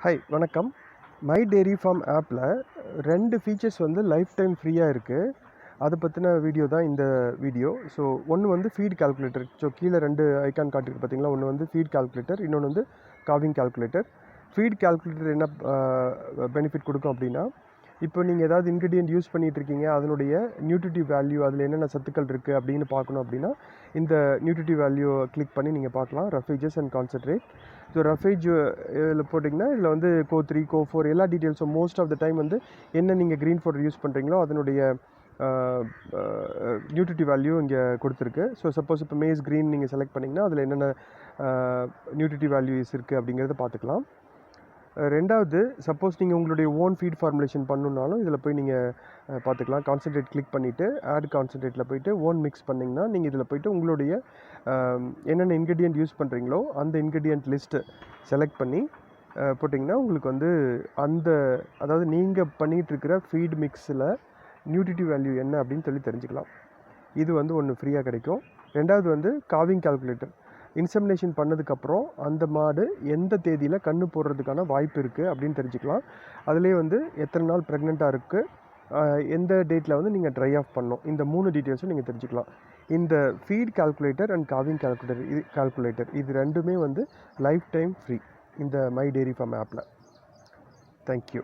Hi வணக்கம். My dairy farm ஆப்பில் ரெண்டு ஃபீச்சர்ஸ் வந்து லைஃப் டைம் ஃப்ரீயாக இருக்குது அதை பற்றின வீடியோ தான் இந்த வீடியோ ஸோ ஒன்று வந்து ஃபீட் கால்குலேட்டர் ஸோ கீழே ரெண்டு ஐக்கான் காட்டிருக்கு பார்த்தீங்களா ஒன்று வந்து ஃபீட் கால்குலேட்டர் இன்னொன்று வந்து காவிங் கால்குலேட்டர் ஃபீட் கால்குலேட்டர் என்ன பெனிஃபிட் கொடுக்கும் அப்படின்னா இப்போ நீங்கள் ஏதாவது இன்க்ரீடியன்ட் யூஸ் பண்ணிகிட்டு இருக்கீங்க அதனுடைய நியூட்ரிட்டிவ் வேல்யூ அதில் என்னென்ன சத்துக்கள் இருக்குது அப்படின்னு பார்க்கணும் அப்படின்னா இந்த நியூட்ரிட்டிவ் வேல்யூ கிளிக் பண்ணி நீங்கள் பார்க்கலாம். Roughages and concentrate so roughage இதில் போட்டிங்கன்னா இதில் வந்து கோ த்ரீ கோ ஃபோர் எல்லா டீட்டெயில்ஸும் மோஸ்ட் ஆஃப் த டைம் வந்து என்ன நீங்கள் க்ரீன் ஃபோர் யூஸ் பண்ணுறீங்களோ அதனுடைய நியூட்ரிட்டிவ் வேல்யூ இங்கே கொடுத்துருக்கு. ஸோ சப்போஸ் இப்போ மேஸ் க்ரீன் நீங்கள் செலக்ட் பண்ணிங்கன்னா அதில் என்னென்ன நியூட்ரிட்டிவ் வேல்யூஸ் இருக்குது அப்படிங்கிறத பார்த்துக்கலாம். ரெண்டாவது சப்போஸ் நீங்கள் உங்களுடைய ஓன் ஃபீட் ஃபார்முலேஷன் பண்ணுனாலும் இதில் போய் நீங்கள் பார்த்துக்கலாம் கான்சன்ட்ரேட் கிளிக் பண்ணிவிட்டு ஆட் கான்சன்ட்ரேட்டில் போயிட்டு ஓன் மிக்ஸ் பண்ணிங்கன்னா நீங்கள் இதில் போயிட்டு உங்களுடைய என்னென்ன இன்க்ரீடியன்ட் யூஸ் பண்ணுறீங்களோ அந்த இன்க்ரீடியன்ட் லிஸ்ட்டு செலக்ட் பண்ணி போட்டிங்கன்னா உங்களுக்கு வந்து அந்த அதாவது நீங்கள் பண்ணிகிட்ருக்கிற ஃபீட் மிக்ஸில் நியூட்ரிட்டிவ் வேல்யூ என்ன அப்படின்னு சொல்லி தெரிஞ்சுக்கலாம். இது வந்து ஒன்று ஃப்ரீயாக கிடைக்கும். ரெண்டாவது வந்து காவிங் கால்குலேட்டர் இன்செமினேஷன் பண்ணதுக்கப்புறம் அந்த மாடு எந்த தேதியில் கன்று போடுறதுக்கான வாய்ப்பு இருக்குது அப்படின்னு தெரிஞ்சுக்கலாம். அதுலேயே வந்து எத்தனை நாள் ப்ரெக்னெண்ட்டாக இருக்குது எந்த டேட்டில் வந்து நீங்கள் ட்ரை ஆஃப் பண்ணணும்? இந்த மூணு டீட்டெயில்ஸும் நீங்கள் தெரிஞ்சுக்கலாம். இந்த feed calculator and calving calculator இது கால்குலேட்டர் இது ரெண்டுமே வந்து லைஃப் டைம் ஃப்ரீ இந்த மை டெய்ரி ஃபார்ம் ஆப்பில் தேங்க்யூ